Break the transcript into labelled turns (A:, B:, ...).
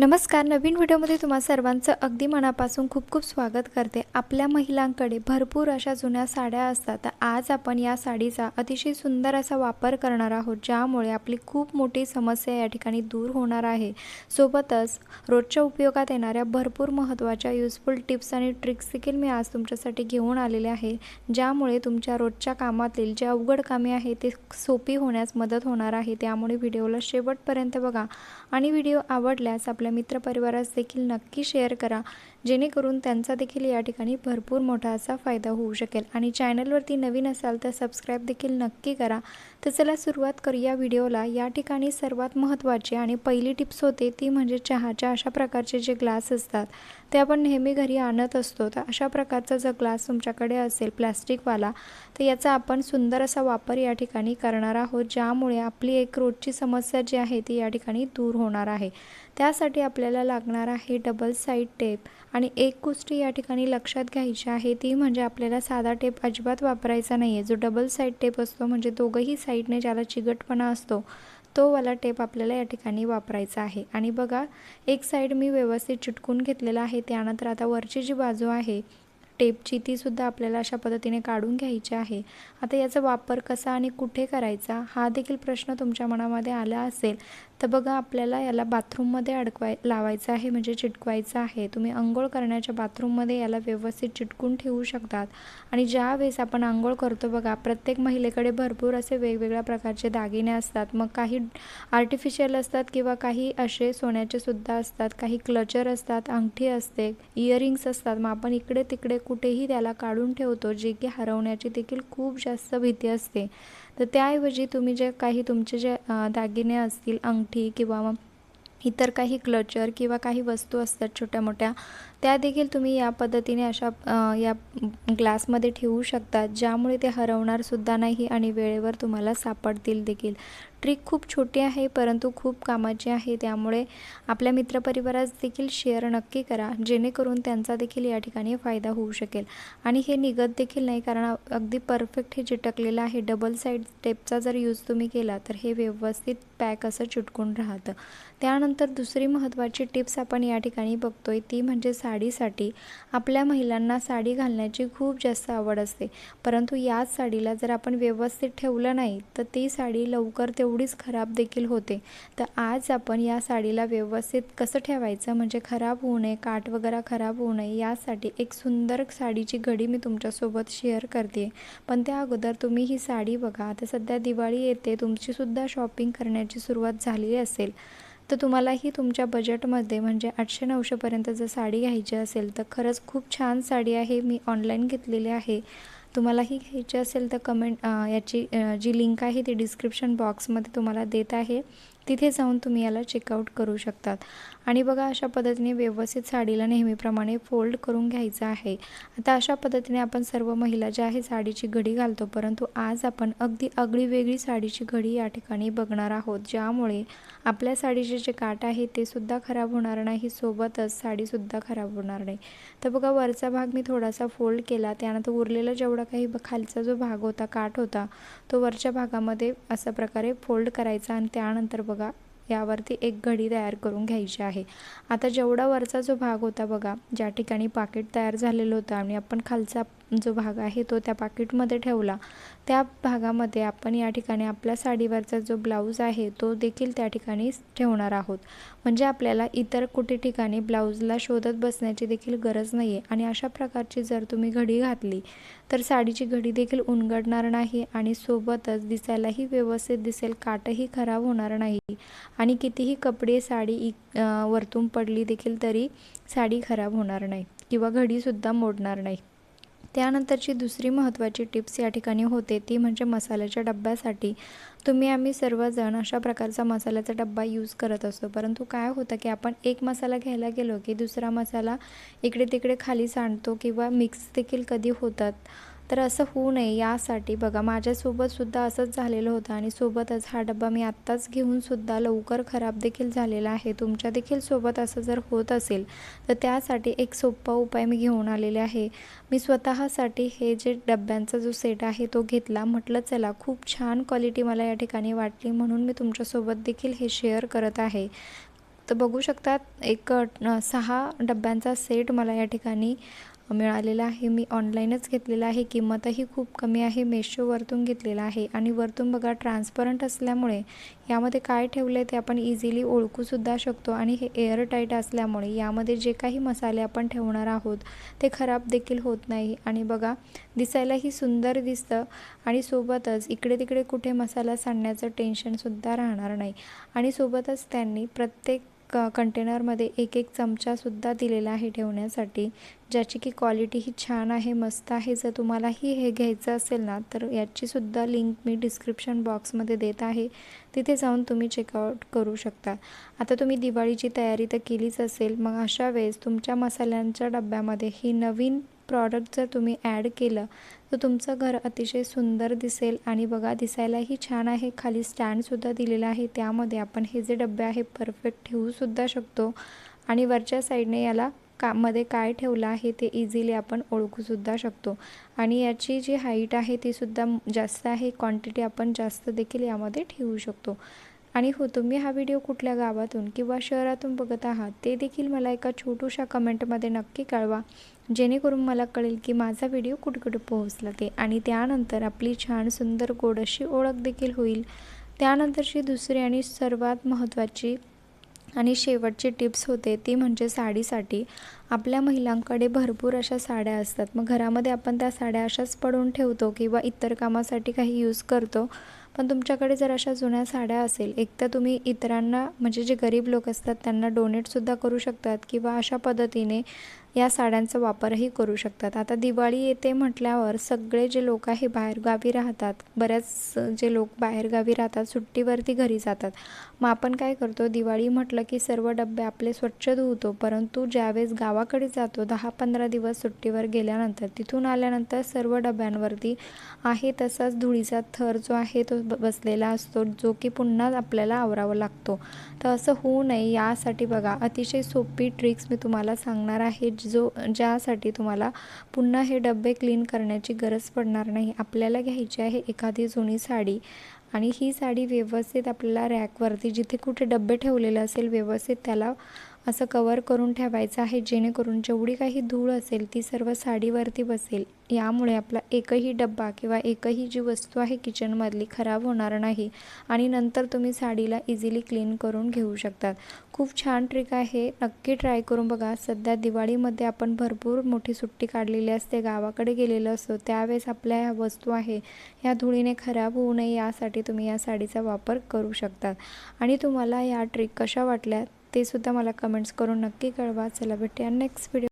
A: नमस्कार नवीन व्हिडिओमध्ये तुम्हा सर्वांचं अगदी मनापासून खूप खूप स्वागत करते. आपल्या महिलांकडे भरपूर अशा जुन्या साड्या असतात. तर आज आपण या साडीचा अतिशय सुंदर असा वापर करणार आहोत ज्यामुळे आपली खूप मोठी समस्या या ठिकाणी दूर होणार आहे. सोबतच रोजच्या उपयोगात येणाऱ्या भरपूर महत्त्वाच्या युजफुल टिप्स आणि ट्रिक्स देखील मी आज तुमच्यासाठी घेऊन आलेले आहे ज्यामुळे तुमच्या रोजच्या कामातील जे अवघड कामे आहे ते सोपी होण्यास मदत होणार आहे. त्यामुळे व्हिडिओला शेवटपर्यंत बघा आणि व्हिडिओ आवडल्यास आपल्या मित्रपरिवारास देखील नक्की शेअर करा. जेणेकरून त्यांचा देखील या ठिकाणी भरपूर मोठा असा फायदा होऊ शकेल. आणि चॅनलवरती नवीन असाल तर सबस्क्राईब देखील नक्की करा. तर चला सुरुवात करूया व्हिडिओला. या ठिकाणी सर्वात महत्त्वाची आणि पहिली टिप्स होते ती म्हणजे चहाच्या अशा प्रकारचे जे ग्लास असतात ते आपण नेहमी घरी आणत असतो. तर अशा प्रकारचा जर ग्लास तुमच्याकडे असेल प्लॅस्टिकवाला तर याचा आपण सुंदर असा वापर या ठिकाणी करणार आहोत ज्यामुळे आपली एक रोजची समस्या जी आहे ती या ठिकाणी दूर होणार आहे. त्यासाठी आपल्याला लागणार आहे डबल साईड टेप. आणि एक गोष्ट या ठिकाणी लक्षात घ्यायची आहे ती म्हणजे आपल्याला साधा टेप अजिबात वापरायचा नाही आहे जो डबल साईड टेप असतो म्हणजे दोघंही साईडने ज्याला चिगटपणा असतो तो वाला टेप आपल्याला या ठिकाणी वापरायचा आहे. आणि बघा एक साईड मी व्यवस्थित चिटकून घेतलेला आहे त्यानंतर आता वरची जी बाजू आहे टेपची तीसुद्धा आपल्याला अशा पद्धतीने काढून घ्यायची आहे. आता याचा वापर कसा आणि कुठे करायचा हा देखील प्रश्न तुमच्या मनामध्ये आला असेल तर बघा आपल्याला याला बाथरूममध्ये अडकवाय लावायचं आहे म्हणजे चिटकवायचं आहे. तुम्ही आंघोळ करण्याच्या बाथरूममध्ये याला व्यवस्थित चिटकून ठेवू शकतात. आणि ज्या वेळेस आपण आंघोळ करतो बघा प्रत्येक महिलेकडे भरपूर असे वेगवेगळ्या प्रकारचे दागिने असतात. मग काही आर्टिफिशियल असतात किंवा काही असे सोन्याचे सुद्धा असतात. काही क्लचर असतात अंगठी असते इयरिंग्स असतात. मग आपण इकडे तिकडे कुठेही त्याला काढून ठेवतो जे की हरवण्याची देखील खूप जास्त भीती असते. तर त्याऐवजी तुम्ही जे काही तुमचे जे दागिने असतील अंगठी किंवा इतर काही क्लचर किंवा काही वस्तू असतात छोट्या मोठ्या त्या देखील तुम्ही या पद्धतीने अशा या ग्लासमध्ये ठेवू शकता ज्यामुळे ते हरवणारसुद्धा नाही आणि वेळेवर तुम्हाला सापडतील देखील. ट्रिक खूप छोटी आहे परंतु खूप कामाची आहे. त्यामुळे आपल्या मित्रपरिवारास देखील शेअर नक्की करा जेणेकरून त्यांचा देखील या ठिकाणी फायदा होऊ शकेल. आणि हे निघत देखील नाही कारण अगदी परफेक्ट हे चिटकलेलं आहे. डबल साईड टेपचा जर यूज तुम्ही केला तर हे व्यवस्थित पॅक असं चिटकून राहतं. त्यानंतर दुसरी महत्त्वाची टिप्स आपण या ठिकाणी बघतोय. ती म्हणजे साडीसाठी. आपल्या महिलांना साडी घालण्याची खूप जास्त आवड असते. परंतु याच साडीला जर आपण व्यवस्थित ठेवलं नाही तर ती साडी लवकर तेवढीच खराब देखील होते. तर आज आपण या साडीला व्यवस्थित कसं ठेवायचं? म्हणजे खराब होऊ नये काट वगैरे खराब होऊ नये यासाठी एक सुंदर साडीची घडी मी तुमच्यासोबत शेअर करते. पण त्या अगोदर तुम्ही ही साडी बघा. आता सध्या दिवाळी येते तुमचीसुद्धा शॉपिंग करण्याची सुरुवात झाली असेल. तर तुम्हालाही तुमच्या बजेटमध्ये म्हणजे आठशे नऊशेपर्यंत जर साडी घ्यायची असेल तर खरंच खूप छान साडी आहे. मी ऑनलाईन घेतलेली आहे. तुम्हालाही घ्यायची असेल तर कमेंट याची जी लिंक आहे ती डिस्क्रिप्शन बॉक्समध्ये तुम्हाला देत आहे. तिथे जाऊन तुम्ही याला चेकआउट करू शकतात. आणि बघा अशा पद्धतीने व्यवस्थित साडीला नेहमीप्रमाणे फोल्ड करून घ्यायचं आहे. आता अशा पद्धतीने आपण सर्व महिला ज्या आहे साडीची घडी घालतो. परंतु आज आपण अगदी अगदी वेगळी साडीची घडी या ठिकाणी बघणार आहोत ज्यामुळे आपल्या साडीचे जे काठ आहे ते सुद्धा खराब होणार नाही. सोबतच साडीसुद्धा खराब होणार नाही. तर बघा वरचा भाग मी थोडासा फोल्ड केला. त्यानंतर उरलेला जेवढा काही खालचा जो भाग होता काठ होता तो वरच्या भागामध्ये अशा प्रकारे फोल्ड करायचा. आणि त्यानंतर बघा यावरती एक घडी तयार करून घ्यायची आहे. आता जेवढा वरचा जो भाग होता बघा ज्या ठिकाणी पाकिट तयार झालेलं होतं आणि आपण खालचा जो भाग आहे तो त्या पाकिटमध्ये ठेवला. त्या भागामध्ये आपण या ठिकाणी आपल्या साडीवरचा जो ब्लाऊज आहे तो देखील त्या ठिकाणी ठेवणार आहोत. म्हणजे आपल्याला इतर कुठे ठिकाणी ब्लाऊजला शोधत बसण्याची देखील गरज नाही आहे आणि अशा प्रकारची जर तुम्ही घडी घातली तर साडीची घडी देखील उनगडणार नाही आणि सोबतच दिसायलाही व्यवस्थित दिसेल काटही खराब होणार नाही. आणि कितीही कपडे साडी वरतून पडली देखील तरी साडी खराब होणार नाही किंवा घडीसुद्धा मोडणार नाही. त्यानंतरची दुसरी महत्त्वाची टिप्स या ठिकाणी होते. ती म्हणजे मसाल्याच्या डब्यासाठी. तुम्ही आम्ही सर्वजण अशा प्रकारचा मसाल्याचा डब्बा यूज करत असतो. परंतु काय होतं की आपण एक मसाला घ्यायला गेलो की दुसरा मसाला इकडे तिकडे खाली सांडतो किंवा मिक्स देखील कधी होतात. तर असं होऊ नये यासाठी बघा माझ्यासोबतसुद्धा असंच झालेलं होतं आणि सोबतच हा डब्बा मी आत्ताच घेऊनसुद्धा लवकर खराब देखील झालेला आहे. तुमच्या देखील सोबत असं जर होत असेल तर त्यासाठी एक सोपा उपाय मी घेऊन आलेले आहे. मी स्वतःसाठी हे जे डब्यांचा जो सेट आहे तो घेतला. म्हटलं चला खूप छान क्वालिटी मला या ठिकाणी वाटली म्हणून मी तुमच्यासोबत देखील हे शेअर करत आहे. तर बघू शकतात एक सहा डब्यांचा सेट मला या ठिकाणी मिळालेला आहे. मी ऑनलाईनच घेतलेला आहे. किंमतही खूप कमी आहे. मेशोवरतून घेतलेला आहे. आणि वरतून बघा ट्रान्सपरंट असल्यामुळे यामध्ये काय ठेवलं आहे ते आपण इझिली ओळखूसुद्धा शकतो. आणि हे एअरटाईट असल्यामुळे यामध्ये जे काही मसाले आपण ठेवणार आहोत ते खराब देखील होत नाही. आणि बघा दिसायलाही सुंदर दिसतं. आणि सोबतच इकडे तिकडे कुठे मसाला सांडण्याचं टेन्शनसुद्धा राहणार नाही. आणि सोबतच त्यांनी प्रत्येक क कंटेनरमध्ये एक एक चमचासुद्धा दिलेला आहे ठेवण्यासाठी ज्याची की क्वालिटी ही छान आहे मस्त आहे. जर तुम्हालाही हे घ्यायचं असेल ना तर याचीसुद्धा लिंक मी डिस्क्रिप्शन बॉक्समध्ये देत आहे. तिथे जाऊन तुम्ही चेकआउट करू शकता. आता तुम्ही दिवाळीची तयारी तर केलीच असेल मग अशा वेळेस तुमच्या मसाल्यांच्या डब्यामध्ये ही नवीन प्रॉडक्ट जर तुम्ही ॲड केलं तर तुमचं घर अतिशय सुंदर दिसेल आणि बघा दिसायलाही छान आहे. खाली स्टँडसुद्धा दिलेला आहे. त्यामध्ये आपण हे जे डबे आहे परफेक्ट ठेवूसुद्धा शकतो. आणि वरच्या साईडने याला का मध्ये काय ठेवलं आहे ते इझिली आपण ओळखूसुद्धा शकतो. आणि याची जी हाईट आहे ती सुद्धा जास्त आहे. क्वांटिटी आपण जास्त देखील यामध्ये ठेवू शकतो. आणि हो तुम्ही हा व्हिडिओ कुठल्या गावातून किंवा शहरातून बघत आहात ते देखील मला एका छोटूशा कमेंटमध्ये नक्की कळवा जेणेकरून मला कळेल की माझा व्हिडिओ कुठे कुठे पोहोचला ते. आणि त्यानंतर आपली छान सुंदर गोड अशी ओळख देखील होईल. त्यानंतरची दुसरी आणि सर्वात महत्त्वाची आणि शेवटची टिप्स होते ती म्हणजे साडीसाठी. आपल्या महिलांकडे भरपूर अशा साड्या असतात. मग घरामध्ये आपण त्या साड्या अशाच पडून ठेवतो किंवा इतर कामासाठी काही यूज करतो. पण तुमच्याकडे जर अशा जुन्या साड्या असेल एक तर तुम्ही इतरांना म्हणजे जे गरीब लोक असतात त्यांना डोनेटसुद्धा करू शकतात किंवा अशा पद्धतीने या साड्यांचा वापरही करू शकतात. आता दिवाळी येते म्हटल्यावर सगळे जे लोक आहे बाहेरगावी राहतात बऱ्याच जे लोक बाहेरगावी राहतात सुट्टीवरती घरी जातात. मग आपण काय करतो? दिवाळी म्हटलं की सर्व डबे आपले स्वच्छ धुवतो परंतु ज्यावेळेस गावाकडे जातो दहा पंधरा दिवस सुट्टीवर गेल्यानंतर तिथून आल्यानंतर सर्व डब्यांवरती आहे तसाच धुळीचा थर जो आहे तो ब बसलेला असतो जो की पुन्हा आपल्याला आवरावा लागतो. तर असं होऊ नये यासाठी बघा. अतिशय सोपी ट्रिक्स मी तुम्हाला सांगणार आहे जो ज्यासाठी तुम्हाला पुन्हा हे डबे क्लीन करण्याची गरज पडणार नाही. आपल्याला घ्यायची आहे एखादी जुनी साडी आणि ही साडी व्यवस्थित आपल्याला रॅकवरती जिथे कुठे डबे ठेवलेले असेल व्यवस्थित त्याला असं कवर करून ठेवायचं आहे जेणेकरून जेवढी काही धूळ असेल ती सर्व साडीवरती बसेल. यामुळे आपला एकही डब्बा किंवा एकही जी वस्तू आहे किचनमधली खराब होणार नाही आणि नंतर तुम्ही साडीला इझिली क्लीन करून घेऊ शकतात. खूप छान ट्रिक आहे. नक्की ट्राय करून बघा. सध्या दिवाळीमध्ये आपण भरपूर मोठी सुट्टी काढलेली असते. गावाकडे गेलेलो असतो. त्यावेळेस आपल्या ह्या वस्तू आहे ह्या धुळीने खराब होऊ नये यासाठी तुम्ही या साडीचा वापर करू शकतात आणि तुम्हाला या ट्रिक कशा वाटल्या ते सुद्धा मला कमेंट्स करून नक्की कळवा. चला भेटूया नेक्स्ट व्हिडिओ